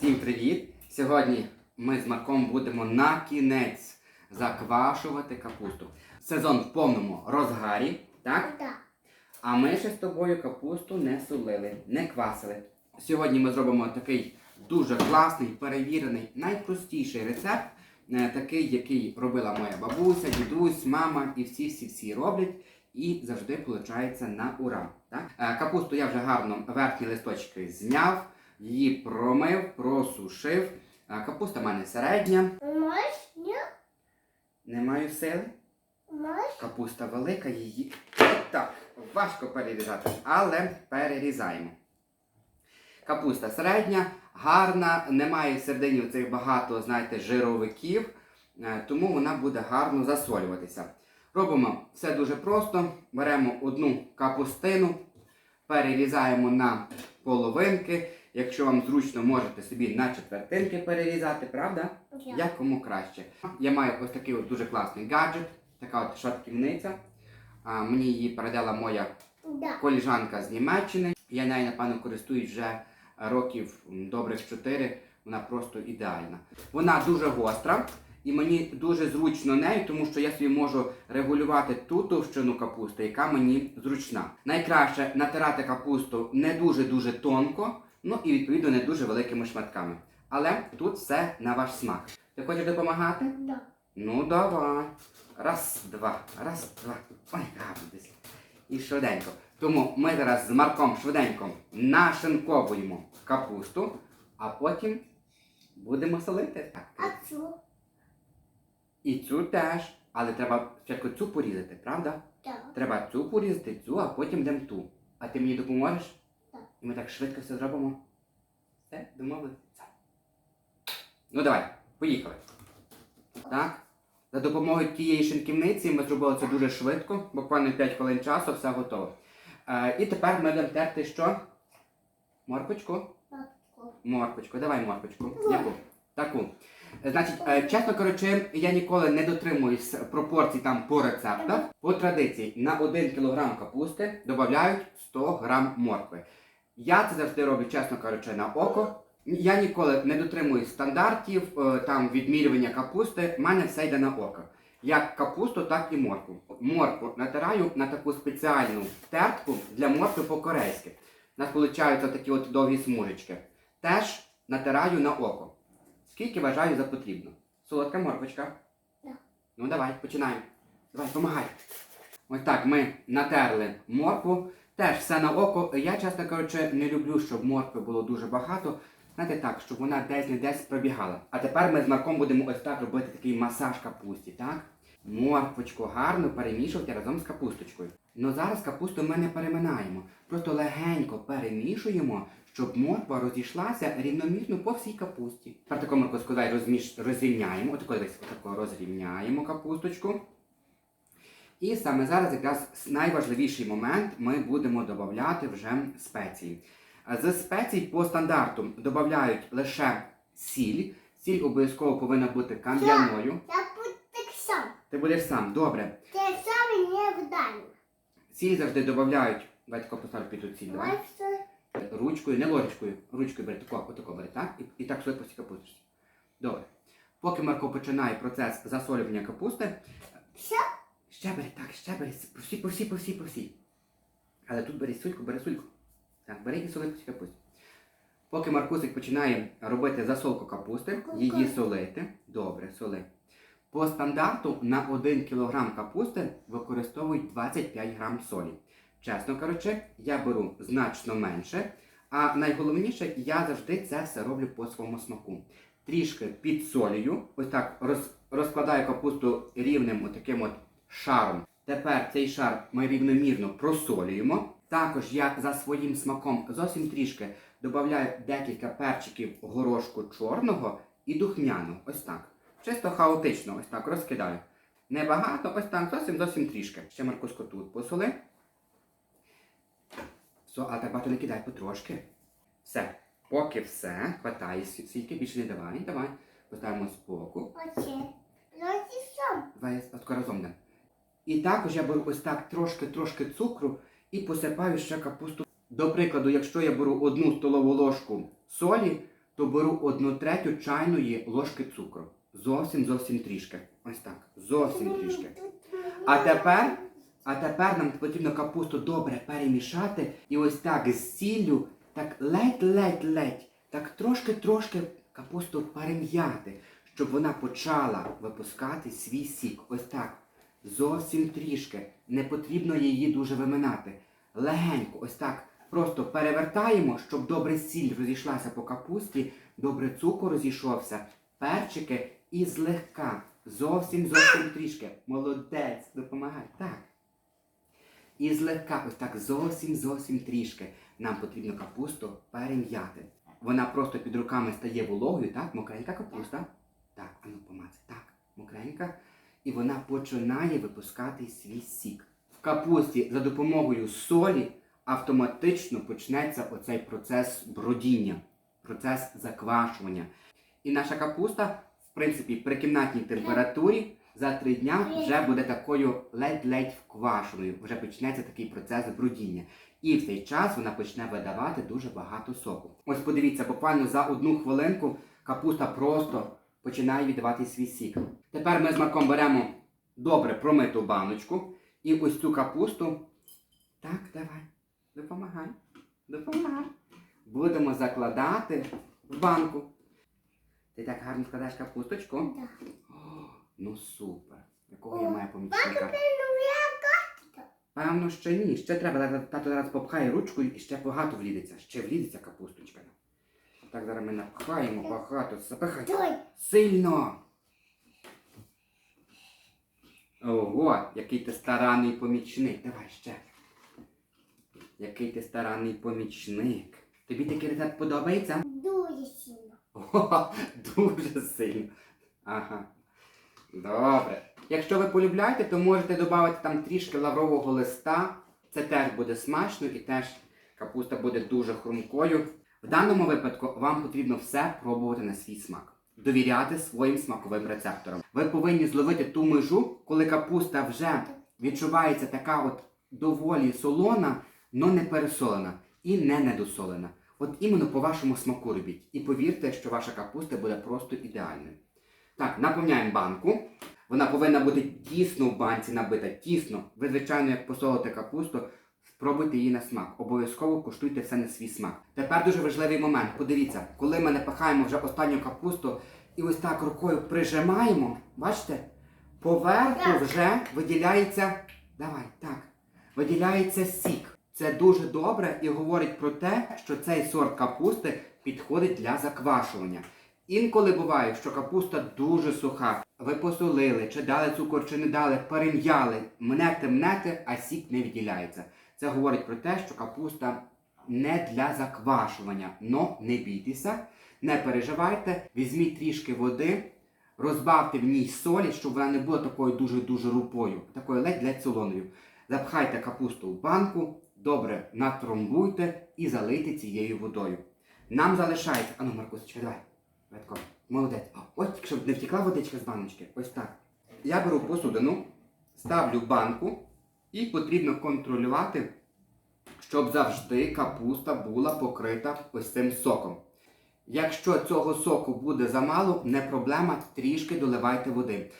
Всім привіт! Сьогодні ми з Марком будемо на кінець заквашувати капусту. Сезон в повному розгарі, так? Так. А ми ще з тобою капусту не солили, не квасили. Сьогодні ми зробимо такий дуже класний, перевірений, найпростіший рецепт, е, такий, який робила моя бабуся, дідусь, мама і всі-всі-всі роблять. І завжди виходить на ура. Так? Е, Капусту я вже гарно верхні листочки зняв, її промив, просушив. Е, Капуста в мене середня, не маю сили. Капуста велика, її так, важко перерізати, але перерізаємо. Капуста середня, гарна, немає в середині цих багато, знаєте, жировиків, е, тому вона буде гарно засолюватися. Робимо все дуже просто. Беремо одну капустину, перерізаємо на половинки. Якщо вам зручно, можете собі на четвертинки перерізати, правда? Як кому краще. Я маю ось такий от дуже класний гаджет, така от шатківниця. А, мені її передала моя Да. коліжанка з Німеччини. Я нею, напевно, користуюсь вже років добрих 4. Вона просто ідеальна. Вона дуже гостра. І мені дуже зручно нею, тому що я собі можу регулювати ту товщину капусти, яка мені зручна. Найкраще натирати капусту не дуже-дуже тонко, ну і відповідно не дуже великими шматками. Але тут все на ваш смак. Ти хочеш допомагати? Да. Ну давай. Раз, два, раз, два. Ой, гарно десь. І швиденько. Тому ми зараз з Марком швиденько нашинковуємо капусту, а потім будемо солити. А цю? І цю теж. Але треба спочатку цю порізати, правда? Так. Треба цю порізати, цю, а потім йдемо ту. А ти мені допоможеш? І ми так швидко все зробимо. Все, домовилися. Ну давай, поїхали. Так. За допомогою тієї шинківниці ми зробили це дуже швидко, буквально 5 хвилин часу, все готово. Е, і тепер ми будемо терти що? Моркочку? Таку. Моркочку, давай моркочку. Ой. Яку? Таку. Значить, е, чесно кажучи, я ніколи не дотримуюсь пропорцій там по рецептах. По традиції на 1 кг капусти додають 100 г моркви. Я це завжди роблю, чесно кажучи, на око. Я ніколи не дотримуюсь стандартів е, там відмірювання капусти. У мене все йде на око. Як капусту, так і моркву. Моркву натираю на таку спеціальну тертку для моркви по-корейськи. У нас виходять такі от довгі смужечки. Теж натираю на око. Скільки вважаю за потрібно. Солодка морквочка. Да. Ну давай, починаємо. Давай, помагай. Ось так ми натерли моркву. Теж все на око. Я, чесно кажучи, не люблю, щоб моркви було дуже багато. Знаєте так, щоб вона десь не десь пробігала. А тепер ми з Марком будемо ось так робити такий масаж капусті, так? Морквочку гарно перемішувати разом з капусточкою. Ну зараз капусту ми не переминаємо. Просто легенько перемішуємо, щоб морква розійшлася рівномірно по всій капусті. Тепер таку моркву сказай, розміш... розрівняємо. Отако десь отако розрівняємо капусточку. І саме зараз якраз найважливіший момент ми будемо додавати вже спеції. З спецій по стандарту додають лише сіль. Сіль обов'язково повинна бути кам'яною. Я буду так сам. Ти будеш сам, добре. Ти сам не вдань. Сіль завжди додають. Тако поставлю під сіль, давай. Ручкою, не ложечкою. Ручкою бери, тако, отако бери, так? І, і так швидко всі капусточці. Добре. Поки Марко починає процес засолювання капусти? Ще бери, так, ще бери, по всі, по всі, по всі, по всі. Але тут бери сульку, бери сульку. Так, бери і соли по всій. Поки Маркусик починає робити засолку капусти, її солити. Добре, соли. По стандарту на 1 кг капусти використовують 25 г солі. Чесно кажучи, я беру значно менше, а найголовніше, я завжди це все роблю по своєму смаку. Трішки підсолюю, ось так роз, розкладаю капусту рівним отаким от шаром. Тепер цей шар ми рівномірно просолюємо. Також я за своїм смаком зовсім трішки додаю декілька перчиків горошку чорного і духмяного. Ось так. Чисто хаотично, ось так розкидаю. Небагато, ось так, зовсім зовсім трішки. Ще Маркуско тут посоли. Все, але так багато не кидай потрошки. Все. Поки все, хватає сільки, більше не давай, давай. Поставимо. Оце. Зовсім сам. Давай разом дам. І також я беру ось так трошки-трошки цукру і посипаю ще капусту. До прикладу, якщо я беру одну столову ложку солі, то беру одну третю чайної ложки цукру. Зовсім зовсім трішки. Ось так. Зовсім трішки. А тепер, а тепер нам потрібно капусту добре перемішати і ось так з сіллю, так ледь-ледь-ледь, так трошки-трошки капусту перем'яти, щоб вона почала випускати свій сік. Ось так. Зовсім трішки. Не потрібно її дуже виминати. Легенько, ось так. Просто перевертаємо, щоб добре сіль розійшлася по капусті, добре цукор розійшовся, перчики і злегка. Зовсім зовсім трішки. Молодець, допомагай. Так. І злегка, ось так зовсім зовсім трішки. Нам потрібно капусту перем'яти. Вона просто під руками стає вологою, так? Мокренька капуста. Так, ану помацай. Так, мокренька. І вона починає випускати свій сік. В капусті за допомогою солі автоматично почнеться оцей процес бродіння, процес заквашування. І наша капуста, в принципі, при кімнатній температурі за три дня вже буде такою ледь-ледь вквашеною. Вже почнеться такий процес бродіння. І в цей час вона почне видавати дуже багато соку. Ось подивіться, буквально за одну хвилинку капуста просто починає віддавати свій сік. Тепер ми з Марком беремо добре промиту баночку і ось цю капусту. Так, давай, допомагай, допомагай. Будемо закладати в банку. Ти так гарно складаєш капусточку. Да. О, ну супер. Якого я маю помічника? Ну, Певно, ще ні. Ще треба. Тато зараз попхає ручку і ще багато влізеться. Ще влізеться капусточка. Так, зараз ми напхаємо багато. Запихай. Сильно. Ого, який ти старанний помічник. Давай ще. Який ти старанний помічник. Тобі такий рецепт подобається? Дуже сильно. О, дуже сильно. Ага. Добре. Якщо ви полюбляєте, то можете додати там трішки лаврового листа. Це теж буде смачно і теж капуста буде дуже хрумкою. В даному випадку вам потрібно все пробувати на свій смак. Довіряти своїм смаковим рецепторам. Ви повинні зловити ту межу, коли капуста вже відчувається така от доволі солона, але не пересолена і не недосолена. От іменно по вашому смаку робіть. І повірте, що ваша капуста буде просто ідеальною. Так, наповняємо банку. Вона повинна бути тісно в банці набита, тісно. Ви, звичайно, як посолите капусту, спробуйте її на смак. Обов'язково куштуйте все на свій смак. Тепер дуже важливий момент. Подивіться, коли ми напихаємо вже останню капусту і ось так рукою прижимаємо, бачите, поверху вже виділяється. Давай, так. Виділяється сік. Це дуже добре і говорить про те, що цей сорт капусти підходить для заквашування. Інколи буває, що капуста дуже суха. Ви посолили, чи дали цукор, чи не дали, перем'яли, мнете, мнете, а сік не відділяється. Це говорить про те, що капуста не для заквашування. Но не бійтеся, не переживайте, візьміть трішки води, розбавте в ній солі, щоб вона не була такою дуже-дуже рупою, такою ледь-ледь солоною. Запхайте капусту в банку, добре натромбуйте і залийте цією водою. Нам залишається. Ану, Маркусечка, давай. Ветко, молодець. Ось, щоб не втекла водичка з баночки. Ось так. Я беру посудину, ставлю банку і потрібно контролювати, щоб завжди капуста була покрита ось цим соком. Якщо цього соку буде замало, не проблема, трішки доливайте води.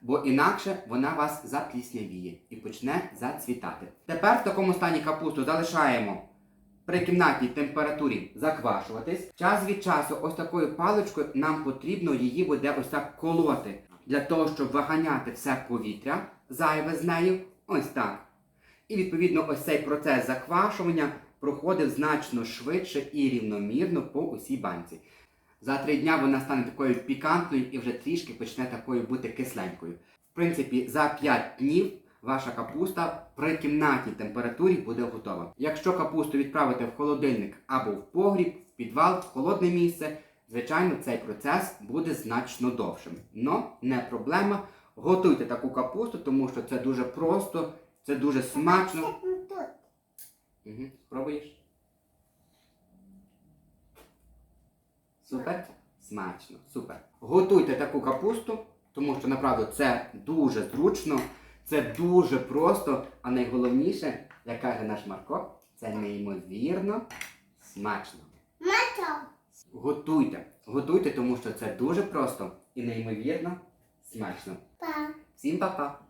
Бо інакше вона вас запліснявіє і почне зацвітати. Тепер в такому стані капусту залишаємо при кімнатній температурі заквашуватись. Час від часу ось такою паличкою нам потрібно її буде ось так колоти. Для того, щоб виганяти все повітря зайве з нею. Ось так. І відповідно ось цей процес заквашування проходив значно швидше і рівномірно по усій банці. За три дня вона стане такою пікантною і вже трішки почне такою бути кисленькою. В принципі, за 5 днів ваша капуста при кімнатній температурі буде готова. Якщо капусту відправити в холодильник або в погріб, в підвал, в холодне місце, звичайно, цей процес буде значно довшим. Но не проблема. Готуйте таку капусту, тому що це дуже просто, це дуже смачно. Угу. Спробуєш? Супер? Смачно, супер. Готуйте таку капусту, тому що направду це дуже зручно, це дуже просто, а найголовніше, як каже наш Марко, це неймовірно смачно. Мато. Готуйте, готуйте, тому що це дуже просто і неймовірно смачно. Па. Всім па-па!